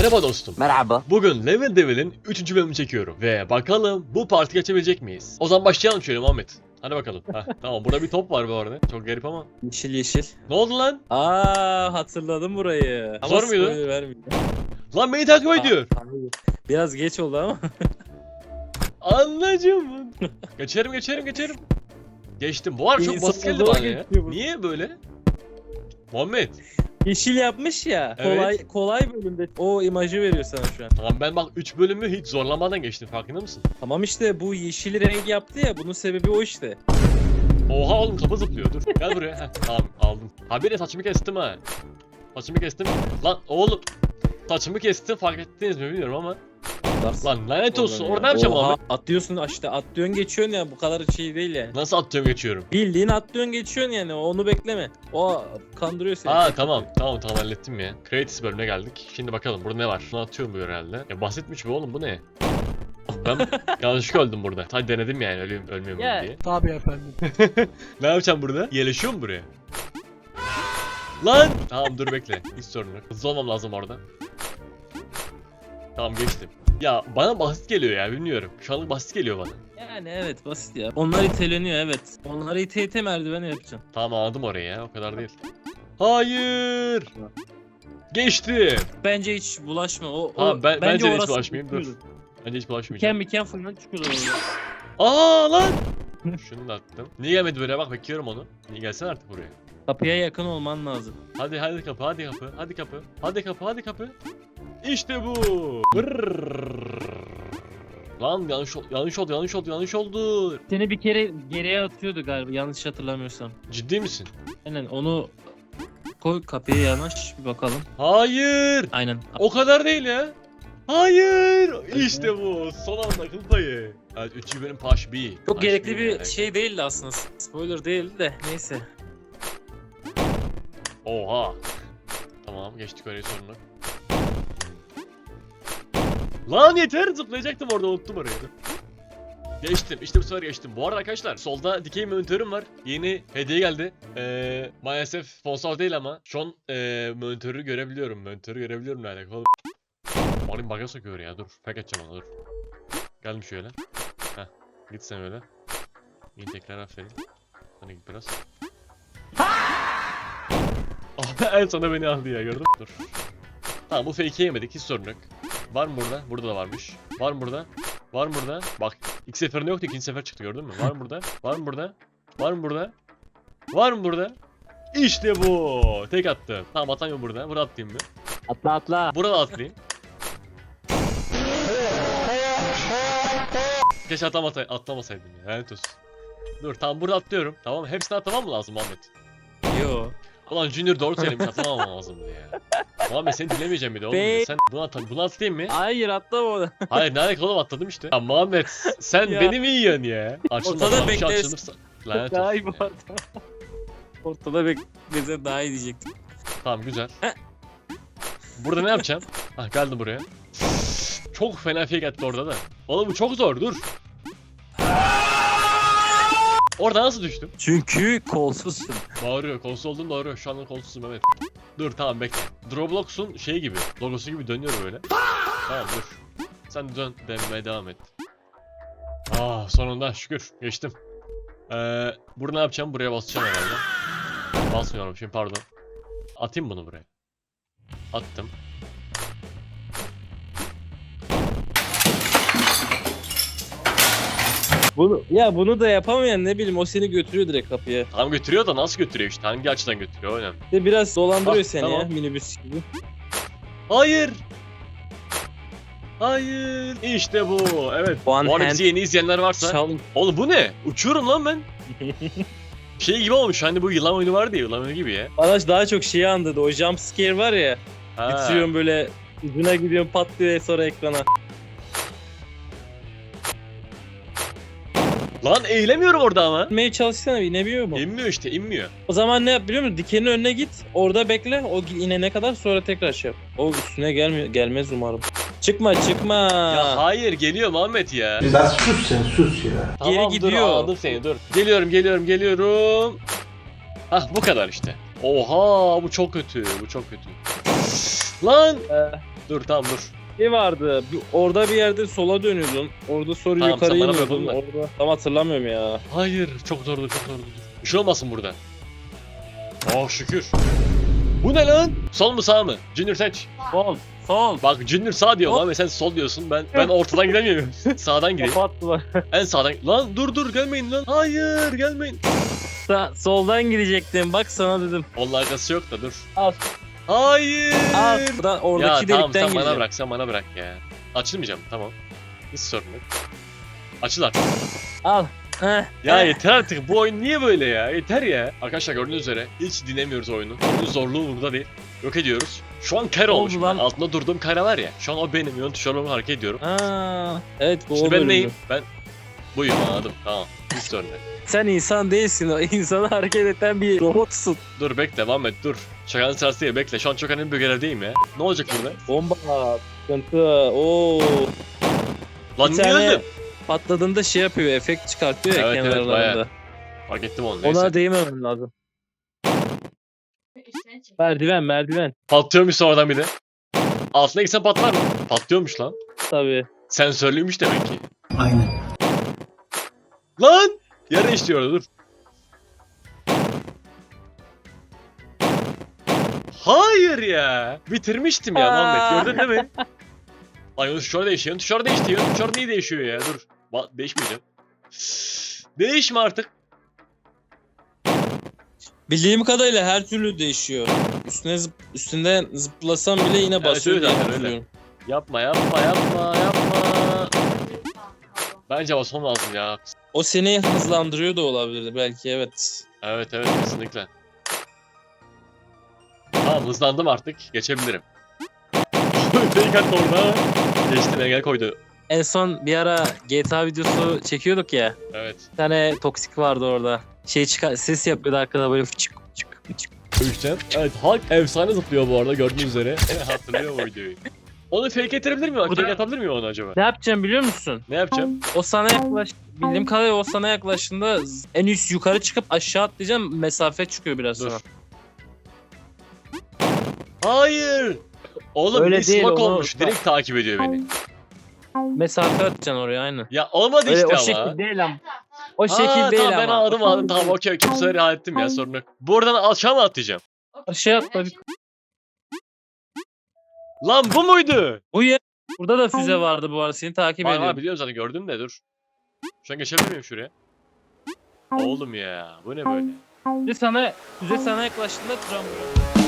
Merhaba dostum. Merhaba. Bugün Level Devil'in 3. bölümünü çekiyorum. Ve bakalım bu parti geçebilecek miyiz? O zaman başlayalım şöyle Muhammed. Hadi bakalım. Heh, tamam burada bir top var bu arada. Çok garip ama. Yeşil yeşil. Ne oldu lan? Aa hatırladım burayı. Ama Zor muydu? spoiler vermeyeyim. Lan beni takip ediyor. Hayır. Biraz geç oldu ama. Anlayacağım. geçerim geçerim geçerim. Geçtim. Bu arada çok İnsan basit geldi bana ya. geçiyor bu. Niye böyle? Muhammed. Yeşil yapmış ya. Evet. Kolay kolay bölümde o imajı veriyor sana şu an. Tamam ben bak 3 bölümü hiç zorlamadan geçtim farkında mısın? Tamam işte bu yeşil renk yaptı ya. Bunun sebebi o işte. Oha oğlum kapı zıplıyor dur. Gel buraya. Heh, tamam aldım. Habire saçımı kestim ha. Saçımı kestim. Lan oğlum. Saçımı kestim fark ettiniz mi bilmiyorum ama. Bas. Lan lanet olsun. Oradan Orada ne ya. yapacağım Oha, abi? Atlıyorsun işte atlıyorsun geçiyorsun ya bu kadar şey değil yani. Nasıl atıyorum geçiyorum? Bildiğin atlıyorsun geçiyorsun yani onu bekleme. O kandırıyor seni. Aa tamam tamam tamam hallettim ya. Creative bölümüne geldik. Şimdi bakalım burada ne var? Şunu atıyorum bu herhalde. Ya basitmiş bu oğlum bu ne? Ben yanlışlıkla öldüm burada. Hadi denedim yani ölüyorum ölmüyor muyum Ya. diye. Tabii efendim. Ne yapacağım burada? Yerleşiyor mu buraya? Lan! Tamam dur bekle. Hiç sorun yok. Hızlı olmam lazım orada. Tamam geçtim. Ya bana basit geliyor ya bilmiyorum. Şu anlık basit geliyor bana. Yani evet basit ya. Onlar iteleniyor evet. Onları ite ite merdiven yapacaksın. Tamam anladım orayı ya o kadar değil. Hayır! Geçtim. Bence hiç bulaşma. O, o Tamam, ben- bence hiç orası bulaşmayayım, dur. Bence hiç bulaşmayacağım. Miken miken falan çıkıyordu orada. Aa lan! Şunu da attım. Niye gelmedi buraya bak bekliyorum onu. Niye gelsene artık buraya. Kapıya yakın olman lazım. Hadi hadi kapı hadi kapı hadi kapı hadi kapı hadi kapı. İşte bu. Lan yanlış ol- yanlış oldu yanlış oldu yanlış oldu. Seni bir kere geriye atıyordu galiba yanlış hatırlamıyorsam. Ciddi misin? Aynen onu koy kapıya yanaş bir bakalım. Hayır. Aynen. O kadar değil ya. Hayır. İşte bu. Son anda kıl payı. Evet 3. bölüm Paş B. Çok Paş gerekli bir yani. şey değildi aslında. Spoiler değildi de neyse. Oha. Tamam geçtik orayı sorunu. Lan yeter zıplayacaktım orada unuttum orayı. Geçtim işte bu sefer geçtim. Bu arada arkadaşlar solda dikey monitörüm var. Yeni hediye geldi. Ee, maalesef sponsor değil ama şu an ee, monitörü görebiliyorum. Monitörü görebiliyorum ne alakalı. Benim baga sokuyor ya dur. Pek edeceğim ona dur. Geldim şöyle. Heh git sen öyle. İyi tekrar aferin. Hani git biraz. Ah, en sona beni aldı ya gördün mü? Dur. Tamam bu fake'i yemedik hiç sorun yok. Var mı burada? Burada da varmış. Var mı burada? Var mı burada? Bak ilk seferinde yoktu ikinci sefer çıktı gördün mü? Var mı burada? Var mı burada? Var mı burada? Var mı burada? İşte bu. Tek attım. Tamam atamıyorum burada. Burada atlayayım mı? Atla atla. Burada atlayayım. Keşke atlamasa atlamasaydım ya. Lanet olsun. Dur tamam burada atlıyorum. Tamam hepsini atlamam mı lazım Ahmet? Yo. Ulan Junior doğru söylemiş atlamam lazımdı ya. Muhammed seni dinlemeyeceğim bir de oğlum. Be- Sen bunu, at bunu atlayayım mı? Hayır atlama onu. Hayır ne alaka oğlum atladım işte. Ya Muhammed sen Ya. beni mi yiyorsun ya? Açılmaz Ortada lan, bir şey bekleriz. açılırsa. Lanet Daha olsun iyi bu ya. arada. Ortada beklese daha iyi diyecektim. Tamam güzel. Heh. Burada ne yapacağım? Ah geldim buraya. Çok fena fake attı orada da. Oğlum bu çok zor dur. Orada nasıl düştüm? Çünkü kolsuzsun. Bağırıyor. Kolsuz oldum doğru. Şu anda kolsuzum evet. Dur tamam bekle. Roblox'un şey gibi, logosu gibi dönüyor böyle. Tamam dur. Sen dön demeye devam et. Ah sonunda şükür geçtim. Ee, burada ne yapacağım? Buraya basacağım herhalde. Basmıyorum şimdi pardon. Atayım bunu buraya. Attım. Bunu ya bunu da yapamayan ne bileyim o seni götürüyor direkt kapıya. Tam götürüyor da nasıl götürüyor işte? Hangi açıdan götürüyor o önemli. De biraz dolandırıyor Ah, seni tamam. ya minibüs gibi. Hayır. Hayır. İşte bu. Evet. One Bu arada hand bizi yeni izleyenler varsa. challenge. Oğlum bu ne? Uçuyorum lan ben. Şey gibi olmuş hani bu yılan oyunu vardı ya yılan oyunu gibi ya. Arkadaş daha çok şeyi andırdı. O jump scare var ya. Ha. Bitiriyorum böyle ucuna gidiyorum patlıyor sonra ekrana. Lan eğilemiyorum orada ama. İnmeye çalışsana inemiyor mu? İnmiyor işte inmiyor. O zaman ne yap biliyor musun? Dikenin önüne git. Orada bekle. O inene kadar sonra tekrar şey yap. O üstüne gelmiyor. Gelmez umarım. Çıkma çıkma. Ya hayır geliyor Muhammed ya. Lan sus sen sus ya. Geri Tamam, gidiyor. Dur, anladım seni dur. Geliyorum geliyorum geliyorum. Hah bu kadar işte. Oha bu çok kötü bu çok kötü. Lan Ee, Dur tamam dur. Şey vardı. Bir, orada bir yerde sola dönüyordun. Orada sonra Tamam, yukarı sen bana iniyordun. Orada. Tam hatırlamıyorum ya. Hayır çok zordu çok zordu. Bir şey olmasın burada. Oh şükür. Bu ne lan? Sol mu sağ mı? Junior seç. Sol. Sol. Bak Junior sağ diyor Hop. abi sen sol diyorsun. Ben ben ortadan gidemiyorum. Sağdan gireyim. Kapattılar. En sağdan. Lan dur dur gelmeyin lan. Hayır gelmeyin. Sa- soldan gidecektim. Bak sana dedim. Onun arkası yok da dur. Al. Hayır. Al. Buradan, oradaki ya tamam delikten sen bana bırak sen bana bırak ya. Açılmayacağım tamam. Hiç sorun yok. Açıl artık. Al. Heh. Ya heh. yeter artık bu oyun niye böyle ya? Yeter ya. Arkadaşlar gördüğünüz üzere hiç dinlemiyoruz oyunu. Oyunun zorluğu burada değil. Yok ediyoruz. Şu an kare olmuş. lan. Altında durduğum kare var ya. Şu an o benim. Yön tuşlarımla hareket ediyorum. Aa, evet bu Şimdi ben neyim? Ben buyum anladım. Tamam. Sorun yok. Sen insan değilsin. O insanı hareket eden bir robotsun. Dur bekle devam et dur. Şakanın sırası değil bekle. Şu an çok önemli bir görevdeyim ya. Ne olacak burada? Bomba. Sıkıntı. Oo. Lan bir niye tane öldüm? patladığında şey yapıyor. Efekt çıkartıyor ya Evet, evet, kenarlarında. bayağı. Fark ettim onu neyse. Ona değmemem lazım. Merdiven merdiven. Patlıyormuş sonradan bir de. Altına gitsen patlar mı? Patlıyormuş lan. Tabii. Sensörlüymüş demek ki. Aynen. Lan! Yere işliyordu dur. Hayır ya. Bitirmiştim ya. Muhammed. Gördün değil mi? Ay onun tuşları değişiyor. Tuşlar değişiyor. Tuşlar niye değişiyor ya? Dur. Ba değişmeyeceğim. Değişme artık. Bildiğim kadarıyla her türlü değişiyor. Üstüne zıp, üstünden zıplasam bile yine basıyor zaten, öyle. Yapma yapma yapma yapma. Bence basmam lazım ya. O seni hızlandırıyor da olabilir belki evet. Evet evet kesinlikle. Tamam hızlandım artık. Geçebilirim. Attı orada. Geçtim engel koydu. En son bir ara GTA videosu çekiyorduk ya. Evet. Bir tane toksik vardı orada. Şey çıkar ses yapıyordu arkada böyle fıçık fıçık fıçık. Ölçeceğim. Evet Hulk efsane zıplıyor bu arada gördüğünüz üzere. Hatırlıyor bu videoyu. Onu fake ettirebilir miyim? Bu da- Fake atabilir miyim onu acaba? Ne yapacağım biliyor musun? Ne yapacağım? O sana yaklaş bildiğim kadarıyla o sana yaklaştığında z- en üst yukarı çıkıp aşağı atlayacağım mesafe çıkıyor biraz Dur. sonra. Hayır. Oğlum Öyle bir değil, onu- olmuş. Direkt takip ediyor beni. Mesafe atacaksın oraya aynı. Ya olmadı Öyle işte o ama. şekil değil ama. O şekil Aa, değil tamam, ama. ben aldım aldım tamam okey okey bu sefer hallettim ya sorun yok. Buradan aşağı mı atlayacağım? Şey ben tabii. şimdi- Lan bu muydu? Bu yer burada da füze vardı bu arada seni takip Var var ediyorum. biliyorum zaten gördüm de dur. Şu an geçebilir miyim şuraya? Oğlum ya bu ne böyle? Füze sana füze sana yaklaştığında tramvay.